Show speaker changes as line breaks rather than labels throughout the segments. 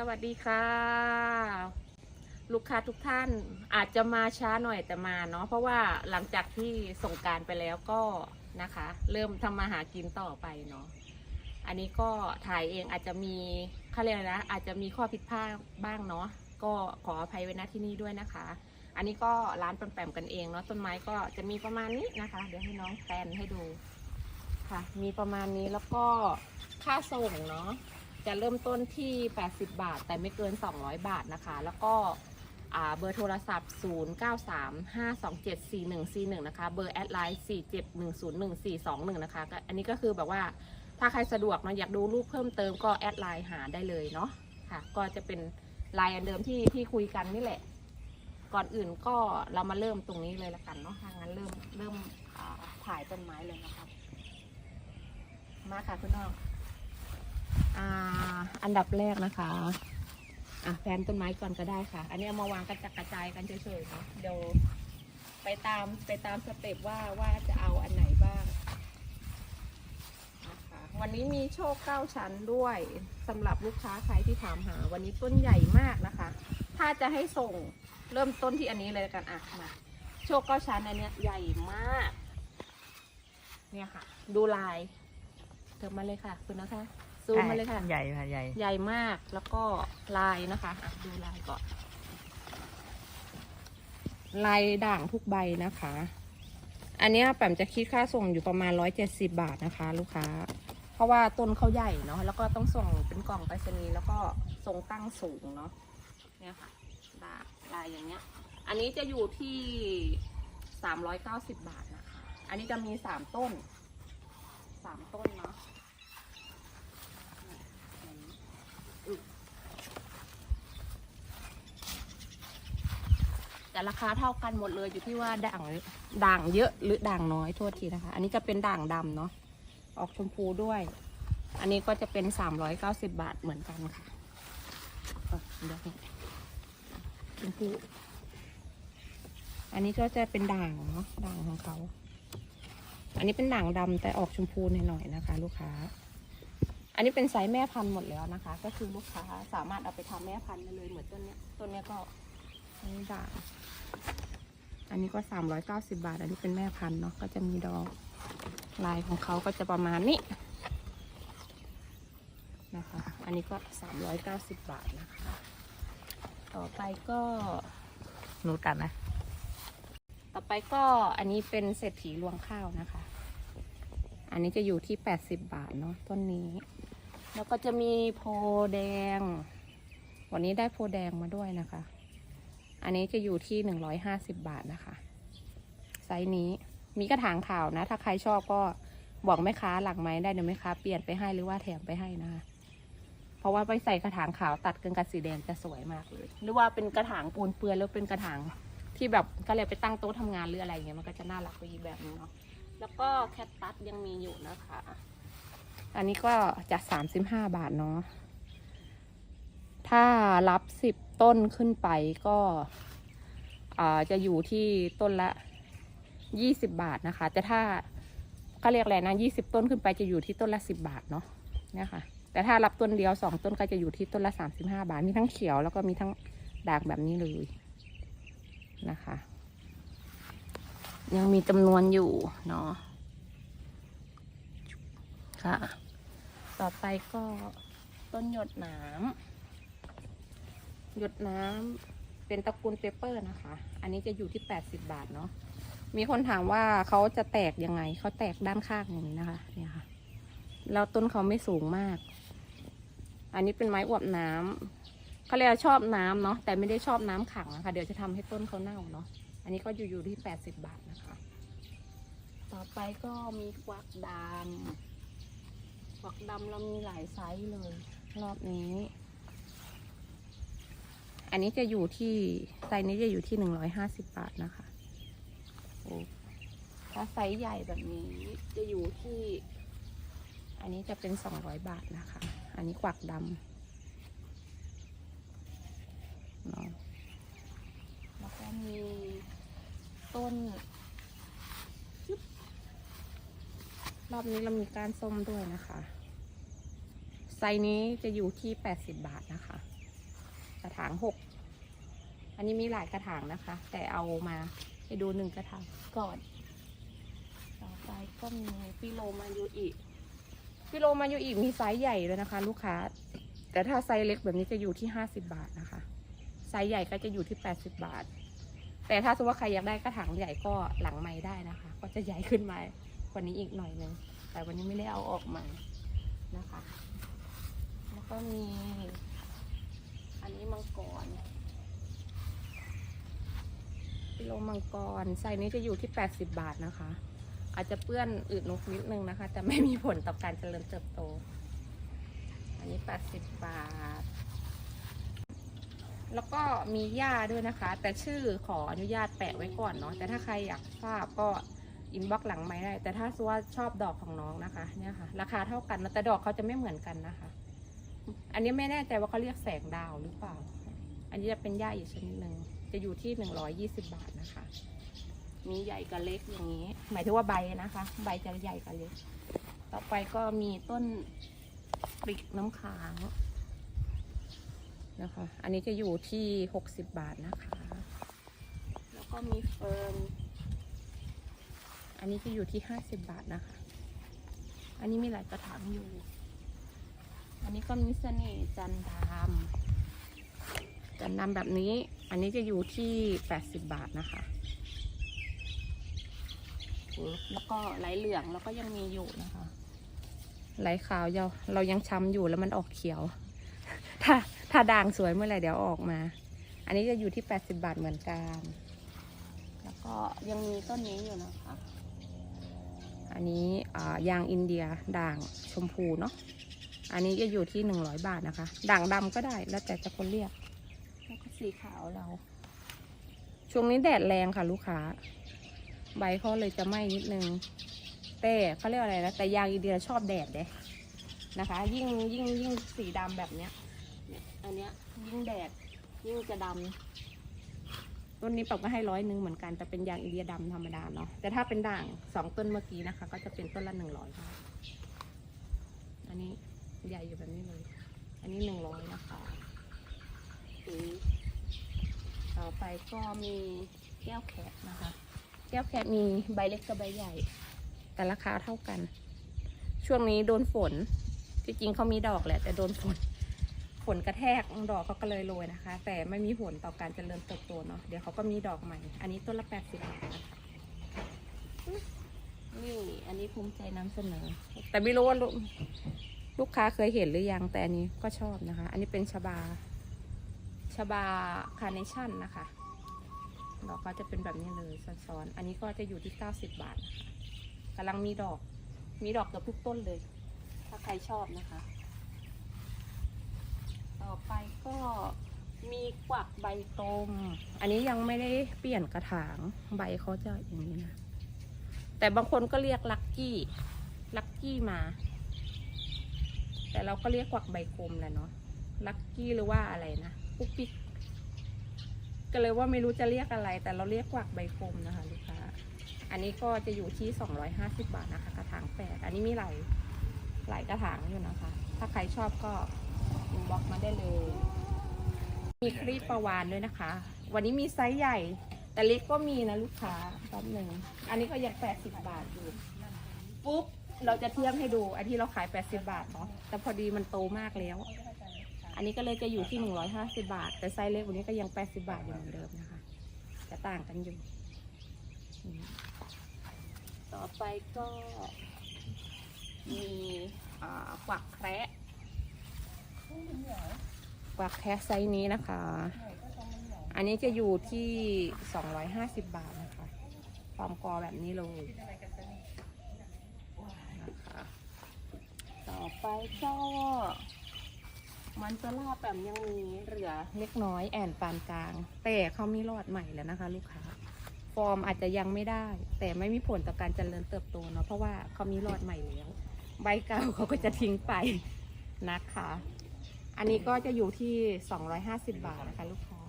สวัสดีค่ะ ลูกค้าทุกท่านอาจจะมาช้าหน่อยแต่มาเนาะเพราะว่าหลังจากที่ส่งการไปแล้วก็นะคะ เริ่มทำมาหากินต่อไปเนาะอันนี้ก็ถ่ายเองอาจจะมีเขาเรียกนะอาจจะมีข้อผิดพลาดบ้างเนาะก็ขออภัยไว้ณที่นี่ด้วยนะคะ อันนี้ก็ร้านแปมๆกันเองเนาะต้นไม้ก็จะมีประมาณนี้นะคะ เดี๋ยวให้น้องแฟนให้ดูค่ะ มีประมาณนี้แล้วก็ค่าส่งเนาะ จะเริ่มต้นที่ 80 บาท แต่ไม่เกิน 200 บาทนะคะ แล้วก็เบอร์โทรศัพท์ 0935274141 นะคะ เบอร์แอดไลน์471011421 นะคะก็อันนี้ก็คือแบบว่าถ้าใครสะดวกเนาะอยากดูรูปเพิ่มเติมก็แอดไลน์หาได้เลยเนาะค่ะ ก็จะเป็นไลน์อันเดิมที่ที่คุยกันนี่แหละ ก่อนอื่นก็เรามาเริ่มตรงนี้เลยละกันเนาะถ้างั้นเริ่มเริ่มถ่ายต้นไม้เลยนะครับมาค่ะคุณน้อง อ่าอันดับแรกนะคะอะแพนต้นไม้ก่อนก็ได้ค่ะ อันนี้เอามาวางกระจัดกระจายกันเฉยๆเนาะเดี๋ยวไปตามไปตามสเต็ปว่าว่าจะเอาอันไหนบ้างนะคะวันนี้มีโชคเก้าชั้นด้วยสำหรับลูกค้าใครที่ถามหา วันนี้ต้นใหญ่มากนะคะ ถ้าจะให้ส่งเริ่มต้นที่อันนี้เลยกันอะมาโชคเก้าชั้นอันเนี้ยใหญ่มาก เนี่ยค่ะ ดูลายเติมมาเลยค่ะ คุณนะคะ ซูมมาเลยค่ะ
ใหญ่ค่ะใหญ่
ใหญ่มากแล้วก็ลายนะคะอะดูลายก่อน ลายด่างทุกใบนะคะ อันเนี้ยแปมจะคิดค่าส่งอยู่ประมาณร้อยเจ็ดสิบาทนะคะ ลูกค้า เพราะว่าต้นเขาใหญ่เนาะแล้วก็ต้องส่งเป็นกล่องไปรษณีย์แล้วก็ทรงตั้งสูงเนาะเนี่ยค่ะด่างลายอย่างเงี้ย อันนี้จะอยู่ที่สามร้อยเก้าสิบบาทนะคะ อันนี้จะมีสามต้นสามต้นเนาะ แต่ราคาเท่ากันหมดเลยอยู่ที่ว่าด่างด่างเยอะหรือด่างน้อยโทษทีนะคะ อันนี้จะเป็นด่างดำเนาะออกชมพูด้วย อันนี้ก็จะเป็นสามร้อยเก้าสิบบาทเหมือนกันค่ะเดี๋ยวชมพูอันนี้ก็จะเป็นด่างเนาะด่างของเขา อันนี้เป็นด่างดำแต่ออกชมพูหน่อยๆนะคะ ลูกค้า อันนี้เป็นไซส์แม่พันธุ์หมดแล้วนะคะ ก็คือลูกค้าสามารถเอาไปทำแม่พันธุ์ได้เลยเหมือนต้นเนี้ยต้นเนี้ยก็ นนี้ด่างอันนี้ก็สามร้อยเก้าสิบาท อันนี้เป็นแม่พันธุ์เนาะก็จะมีดอกลายของเขาก็จะประมาณนี้นะคะ อันนี้ก็สามร้อยเก้าสิบบาทนะคะ ต่อไปก็
หนูตัดนะ
ต่อไปก็อันนี้เป็นเศรษฐีรวงข้าวนะคะ อันนี้จะอยู่ที่แปดสิบบาทเนาะต้นนี้ แล้วก็จะมีโพแดง วันนี้ได้โพแดงมาด้วยนะคะ อันนี้จะอยู่ที่หนึ่งร้อยห้าสิบบาทนะคะ ไซส์นี้มีกระถางขาวนะ ถ้าใครชอบก็บอกแม่ค้าหลังไม้ได้เดี๋ยวแม่ค้าเปลี่ยนไปให้หรือว่าแถมไปให้นะคะ เพราะว่าไปใส่กระถางขาวตัดกันกับสีแดงจะสวยมากเลย หรือว่าเป็นกระถางปูนเปื้อนแล้วเป็นกระถางที่แบบก็เลยไปตั้งโต๊ะทำงานหรืออะไรเงี้ยมันก็จะน่ารักไปอีกแบบนึงเนาะ แล้วก็แคทตัสยังมีอยู่นะคะ อันนี้ก็จะสามสิบห้าบาทเนาะ ถ้ารับสิบ ต้นขึ้นไปก็จะอยู่ที่ต้นละยี่สิบบาทนะคะ แต่ถ้าเขาเรียกอะไรนะยี่สิบต้นขึ้นไปจะอยู่ที่ต้นละสิบบาทเนาะเนี่ยค่ะ แต่ถ้ารับต้นเดียวสองต้นก็จะอยู่ที่ต้นละสามสิบห้าบาท มีทั้งเขียวแล้วก็มีทั้งด่างแบบนี้เลยนะคะ ยังมีจำนวนอยู่เนาะค่ะ ต่อไปก็ต้นหยดน้ำ หยดน้ำเป็นตระกูลเปเปอร์นะคะ อันนี้จะอยู่ที่ 80 บาทเนาะมีคนถามว่าเขาจะแตกยังไง เขาแตกด้านข้างอย่างนี้นะคะ เนี่ยค่ะ แล้วต้นเขาไม่สูงมาก อันนี้เป็นไม้อวบน้ำเขาเรียกชอบน้ำเนาะ แต่ไม่ได้ชอบน้ำขังนะคะ เดี๋ยวจะทำให้ต้นเขาเน่าเนาะ อันนี้ก็อยู่อยู่ที่80บาทนะคะ ต่อไปก็มีกวักดำกวักดำเรามีหลายไซส์เลย รอบนี้ อันนี้จะอยู่ที่ไซส์นี้จะอยู่ที่หนึ่งร้อยห้าสิบบาทนะคะถ้าไซส์ใหญ่แบบนี้จะอยู่ที่ อันนี้จะเป็นสองร้อยบาทนะคะ อันนี้กวักดำเนาะแล้วก็มีต้น รอบนี้เรามีการส้มด้วยนะคะ ไซส์นี้จะอยู่ที่80บาทนะคะ กระถางหกอันนี้มีหลายกระถางนะคะ แต่เอามาให้ดูหนึ่งกระถางก่อน ต่อไปก็มีฟิโลมายูอีฟิโลมายูอีมีไซส์ใหญ่เลยนะคะ ลูกค้า แต่ถ้าไซส์เล็กแบบนี้จะอยู่ที่ห้าสิบาทนะคะ ไซส์ใหญ่ก็จะอยู่ที่แปดสิบาท แต่ถ้าสมมติว่าใครอยากได้กระถางใหญ่ก็หลังไม้ได้นะคะ ก็จะใหญ่ขึ้นมากว่านี้อีกหน่อยนึง แต่วันนี้ไม่ได้เอาออกมานะคะ แล้วก็มี อันนี้มังกรกิโลมังกรไซส์นี้จะอยู่ที่ 80 บาทนะคะ อาจจะเปื้อนอืดนุกนิดนึงนะคะ แต่ไม่มีผลต่อการเจริญเติบโต อันนี้ 80 บาท แล้วก็มีหญ้าด้วยนะคะ แต่ชื่อขออนุญาตแปะไว้ก่อนเนาะแต่ถ้าใครอยากทราบก็อินบ็อกหลังไม่ได้ แต่ถ้าสุว่าชอบดอกของน้องนะคะเนี่ยค่ะ ราคาเท่ากันแต่ดอกเขาจะไม่เหมือนกันนะคะ อันนี้ไม่แน่ใจว่าเขาเรียกแสงดาวหรือเปล่า อันนี้จะเป็นหญ้าอีกชนิดหนึ่งจะอยู่ที่หนึ่งร้อยยี่สิบาทนะคะ มีใหญ่กับเล็กอย่างนี้ หมายถึงว่าใบนะคะ ใบจะใหญ่กับเล็ก ต่อไปก็มีต้นปริกน้ำค้างนะคะ อันนี้จะอยู่ที่หกสิบบาทนะคะ แล้วก็มีเฟิร์น อันนี้จะอยู่ที่ห้าสิบบาทนะคะ อันนี้มีหลายกระถางอยู่ อันนี้ก็มีเสน่ห์จันดำจันดำแบบนี้ อันนี้จะอยู่ที่ 80 บาทนะคะ แล้วก็ไหลเหลืองแล้วก็ยังมีอยู่นะคะ ไหลขาวเราเรายังช้ำอยู่แล้วมันออกเขียว ถ้าถ้าด่างสวยเมื่อไหร่เดี๋ยวออกมา อันนี้จะอยู่ที่ 80 บาทเหมือนกัน แล้วก็ยังมีต้นนี้อยู่นะคะ อันนี้ยางอินเดียด่างชมพูเนาะ อันนี้จะอยู่ที่หนึ่งร้อยบาทนะคะ ด่างดำก็ได้แล้วแต่จะคนเรียก แล้วก็สีขาวเรา ช่วงนี้แดดแรงค่ะลูกค้า ใบเขาเลยจะไหม้นิดนึง แต่เขาเรียกว่าอะไรนะ แต่ยางอินเดียชอบแดดเด้นะคะ ยิ่งยิ่งยิ่งสีดำแบบเนี้ยเนี่ยอันเนี้ยยิ่งแดดยิ่งจะดำต้นนี้ปรับก็ให้ร้อยหนึ่งเหมือนกันแต่เป็นยางอินเดียดำธรรมดาเนาะ แต่ถ้าเป็นด่างสองต้นเมื่อกี้นะคะ ก็จะเป็นต้นละหนึ่งร้อยบาทอันนี้ ใหญ่อยู่แบบนี้เลย อันนี้หนึ่งร้อยนะคะอืมต่อไปก็มีแก้วแคทนะคะ แก้วแคทมีใบเล็กกับใบใหญ่ แต่ราคาเท่ากัน ช่วงนี้โดนฝนที่จริงเขามีดอกแหละ แต่โดนฝนฝนกระแทกดอกเขาก็เลยโรยนะคะ แต่ไม่มีผลต่อการเจริญเติบโตเนาะเดี๋ยวเขาก็มีดอกใหม่ อันนี้ต้นละแปดสิบบาทนะคะนี่อันนี้ภูมิใจนำเสนอ แต่ไม่รู้ว่า ลูกค้าเคยเห็นหรือยังแต่อันนี้ก็ชอบนะคะ อันนี้เป็นชบาชบาคาร์เนชั่นนะคะดอกก็จะเป็นแบบนี้เลยซ้อนๆอันนี้ก็จะอยู่ที่ 90 บาทนะคะกำลังมีดอก มีดอกเกับทุกต้นเลย ถ้าใครชอบนะคะ ต่อไปก็มีกวักใบตม อันนี้ยังไม่ได้เปลี่ยนกระถาง ใบเขาจะอย่างนี้นะ แต่บางคนก็เรียกลักกี้ ลักกี้มา แต่เราก็เรียกกวักใบกลมแหละเนาะลักกี้หรือว่าอะไรนะปุ๊กปิ๊กก็เลยว่าไม่รู้จะเรียกอะไร แต่เราเรียกกวักใบกลมนะคะลูกค้าอันนี้ก็จะอยู่ที่ 250 บาทนะคะ กระถางแปดอันนี้มีหลายหลายกระถางอยู่นะคะ ถ้าใครชอบก็อินบ็อกมาได้เลย มีครีปประวานด้วยนะคะ วันนี้มีไซส์ใหญ่ แต่เล็กก็มีนะลูกค้าแป๊บหนึ่ง อันนี้ก็ยัง 80 บาทอยู่ปุ๊บ เราจะเทียบให้ดูอันที่เราขาย 80 บาทเนาะแต่พอดีมันโตมากแล้ว อันนี้ก็เลยจะอยู่ที่ 150 บาท แต่ไซส์เล็กวันนี้ก็ยัง 80 บาทอยู่เหมือนเดิมนะคะ จะต่างกันอยู่ ต่อไปก็ มีกวักแคระกวักแคระไซส์นี้นะคะ อันนี้จะอยู่ที่ 250 บาทนะคะความกอแบบนี้เลยนะคะ ต่อ ไปก็มันจะลาบแบบยังมีเหลือเล็กน้อยแอนปานกลาง แต่เขามีรอดใหม่แล้วนะคะ ลูกค้า ฟอร์มอาจจะยังไม่ได้ แต่ไม่มีผลต่อการเจริญเติบโตเนาะเพราะว่าเขามีรอดใหม่แล้ว ใบเก่าเขาก็จะทิ้งไปนะคะ อันนี้ก็จะอยู่ที่ 250 บาทนะคะ ลูกค้า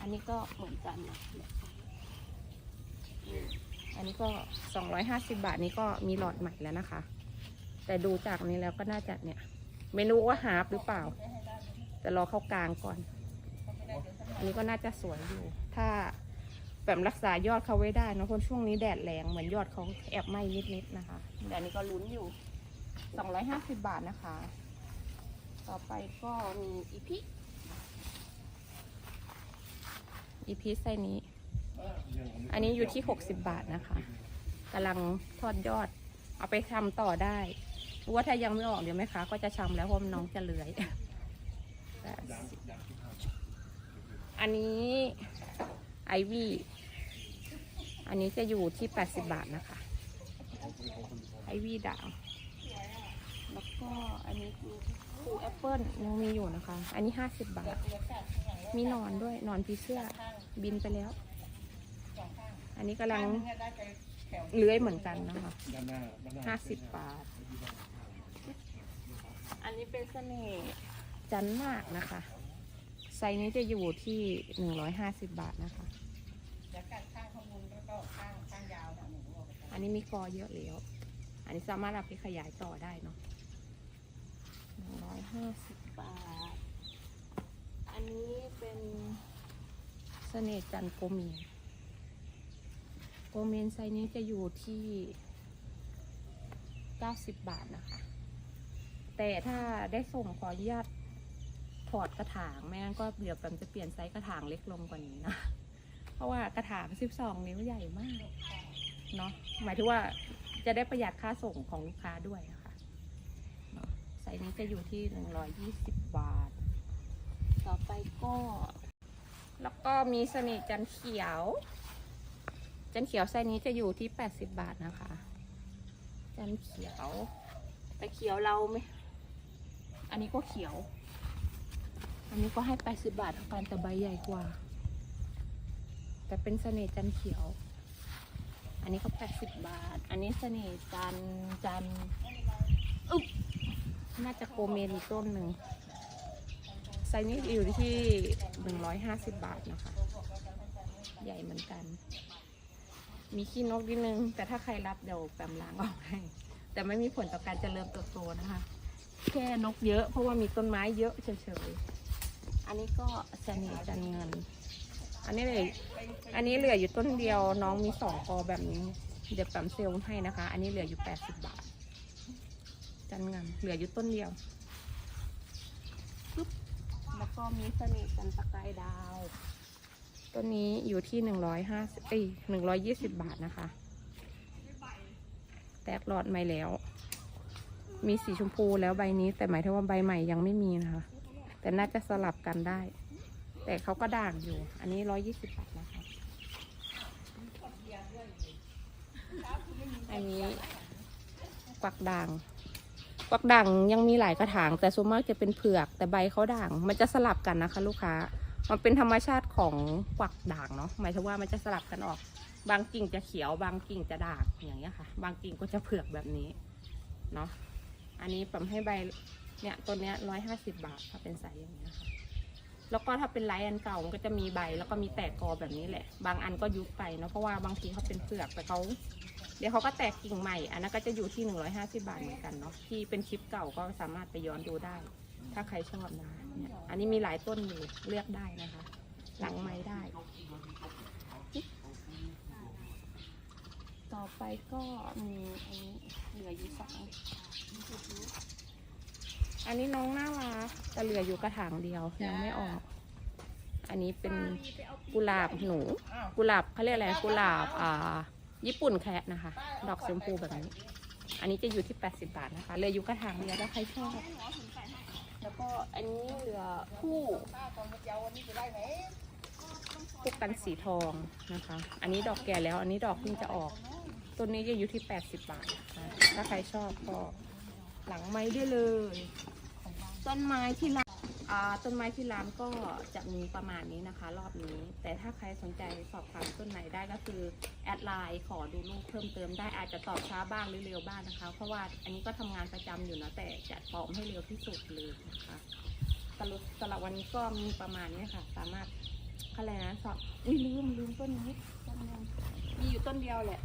อันนี้ก็เหมือนกันนะอันนี้ก็ 250 บาทนี้ก็มีหลอดใหม่แล้วนะคะ แต่ดูจากนี้แล้วก็น่าจะเนี่ย ไม่รู้ว่าฮาร์ปหรือเปล่า แต่รอเข้ากลางก่อน อันนี้ก็น่าจะสวยอยู่ ถ้าแบบรักษายอดเขาไว้ได้เนอะเพราะช่วงนี้แดดแรงเหมือนยอดเขาแอบไหม้นิดๆนะคะ แต่อันนี้ก็ลุ้นอยู่ 250 บาทนะคะ ต่อไปก็มีอีพิอีพิไส้นี้ อันนี้อยู่ที่ 60 บาทนะคะกำลังทอดยอด เอาไปทำต่อได้ รือว่าถ้ายังไม่ออกเดี๋ยวแม่ค้าก็จะชำแล้วเพราะน้องจะเลื้อยอันนี้ไอวี่อันนี้จะอยู่ที่ 80 บาทนะคะ ไอวี่ด่างแล้วก็อันนี้คือคูแอปเปิลยังมีอยู่นะคะ อันนี้ 50 บาท มีนอนด้วยนอนผีเสื้อบินไปแล้ว อันนี้กำลังเลื้อยเหมือนกันนะคะ
ห้า
สิบบาท อันนี้เป็นเสน่ห์จันมากนะคะ ไซส์นี้จะอยู่ที่หนึ่งร้อยห้าสิบบาทนะคะ อันนี้มีกอเยอะแล้ว อันนี้สามารถเอาไปขยายต่อได้เนาะหนึ่งร้อยห้าสิบบาท อันนี้เป็นเสน่ห์จันทร์โกเมียนโกเมียนไซส์นี้จะอยู่ที่90บาทนะคะ แต่ถ้าได้ส่งขออนุญาตถอดกระถางไม่งั้นก็เดี๋ยวแปมจะเปลี่ยนไซส์กระถางเล็กลงกว่านี้นะ เพราะว่ากระถาง 12 นิ้วใหญ่มากเนาะหมายถึงว่าจะได้ประหยัดค่าส่งของลูกค้าด้วยะค่ะเนาะไซส์นี้จะอยู่ที่ 120 บาท ต่อไปก็ แล้วก็มีสน่ห์จันเขียว จันเขียวไซส์นี้จะอยู่ที่ 80 บาทนะคะ จันเขียว แต่เขียวเราไม่ อันนี้ก็เขียว อันนี้ก็ให้ 80 บาทเท่ากันแต่ใบใหญ่กว่า แต่เป็นเสน่ห์จันเขียว อันนี้ก็80 บาท อันนี้เสน่ห์จันจันอึ๊บน่าจะโกเมนอีกต้นหนึ่งไซส์นี้อยู่ที่ 150 บาทนะคะ ใหญ่เหมือนกัน มีขี้นกนิดนึง แต่ถ้าใครรับเดี๋ยวแปมล้างออกให้ แต่ไม่มีผลต่อการเจริญเติบโตนะคะ แค่นกเยอะ เพราะว่ามีต้นไม้เยอะเฉยๆ อันนี้ก็เสน่ห์จันเงิน อันนี้เลยอันนี้เหลืออยู่ต้นเดียวน้องมีสองกอแบบนี้ เดี๋ยวแปมเซลให้นะคะ อันนี้เหลืออยู่80บาท จันเงิน เหลืออยู่ต้นเดียวปึ๊บแล้วก็มีเสน่ห์จันตะกายดาวต้นนี้อยู่ที่หนึ่งร้อยห้าสิบเอ้ยหนึ่งร้อยยี่สิบบาทนะคะ แตกหลอดใหม่แล้ว มีสีชมพูแล้วใบนี้ แต่หมายถึงว่าใบใหม่ยังไม่มีนะคะ แต่น่าจะสลับกันได้ แต่เขาก็ด่างอยู่ อันนี้ร้อยยี่สิบบาทนะคะอันนี้กวักด่างกวักด่างยังมีหลายกระถาง แต่ส่วนมากจะเป็นเผือกแต่ใบเขาด่าง มันจะสลับกันนะคะ ลูกค้า มันเป็นธรรมชาติของกวักด่างเนาะหมายถึงว่ามันจะสลับกันออก บางกิ่งจะเขียว บางกิ่งจะด่างอย่างเงี้ยค่ะ บางกิ่งก็จะเผือกแบบนี้เนาะ อันนี้ผมให้ใบเนี่ยตัวเนี้ยร้อยห้าสิบาทถ้าเป็นไซส์อย่างเงี้ยค่ะแล้วก็ถ้าเป็นไลท์อันเก่ามันก็จะมีใบ แล้วก็มีแตกกอแบบนี้แหละ บางอันก็ยุบไปเนาะเพราะว่าบางทีเขาเป็นเปลือกแต่เขาเดี๋ยวเขาก็แตกกิ่งใหม่ อันนั้นก็จะอยู่ที่หนึ่งร้อยห้าสิบาทเหมือนกันเนาะที่เป็นคลิปเก่าก็สามารถไปย้อนดูได้ ถ้าใครชอบนะเนี่ยอันนี้มีหลายต้นอยู่เลือกได้นะคะ หลังไม้ได้ ต่อไปก็มีอันนี้เหลืออยู่สอง อันนี้น้องน่ารักแต่เหลืออยู่กระถางเดียวยังไม่ออก อันนี้เป็นกุหลาบหนู กุหลาบเขาเรียกอะไรกุหลาบอ่าญี่ปุ่นแคะนะคะ ดอกชมพูแบบนี้ อันนี้จะอยู่ที่ 80 บาทนะคะ เหลืออยู่กระถางเดียวถ้าใครชอบแล้วก็อันนี้เหลือผู้ผู้กันสีทองนะคะ อันนี้ดอกแก่แล้ว อันนี้ดอกเพิ่งจะออก ต้นนี้จะอยู่ที่ 80 บาทนะคะถ้าใครชอบก็ หลังไม้ได้เลย ต้นไม้ที่ร้านอ่าต้นไม้ที่ร้านก็จะมีประมาณนี้นะคะ รอบนี้ แต่ถ้าใครสนใจสอบถามต้นไหนได้ก็คือแอดไลน์ขอดูรูปเพิ่มเติมได้อาจจะตอบช้าบ้างหรือเร็วบ้างนะคะ เพราะว่าอันนี้ก็ทำงานประจำอยู่นะแต่จะตอบให้เร็วที่สุดเลยนะคะสรุปสำหรับวันนี้ก็มีประมาณนี้ค่ะ สามารถอะไรนะสอบอุ้ยลืมลืมต้นนี้ต้นนึงมีอยู่ต้นเดียวแหละ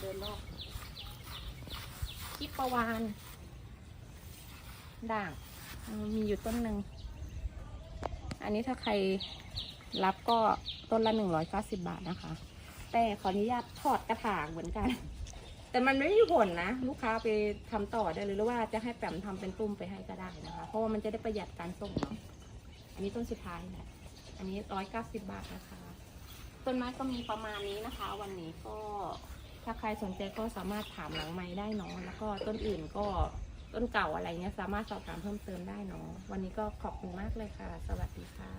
เดินรอบ ทิปประวานด่างเออมีอยู่ต้นหนึ่ง อันนี้ถ้าใครรับก็ต้นละหนึ่งร้อยเก้าสิบาทนะคะ แต่ขออนุญาตถอดกระถางเหมือนกัน แต่มันไม่มีผลนะ ลูกค้าไปทำต่อได้เลยหรือว่าจะให้แปมทำเป็นตุ้มไปให้ก็ได้นะคะ เพราะว่ามันจะได้ประหยัดการส่งเนาะอันนี้ต้นสุดท้ายแหละอันนี้ร้อยเก้าสิบาทนะคะ ต้นไม้ก็มีประมาณนี้นะคะ วันนี้ก็ ถ้าใครสนใจก็สามารถถามหลังไม้ได้เนาะแล้วก็ต้นอื่นก็ต้นเก่าอะไรเงี้ยสามารถสอบถามเพิ่มเติมได้เนาะวันนี้ก็ขอบคุณมากเลยค่ะ สวัสดีค่ะ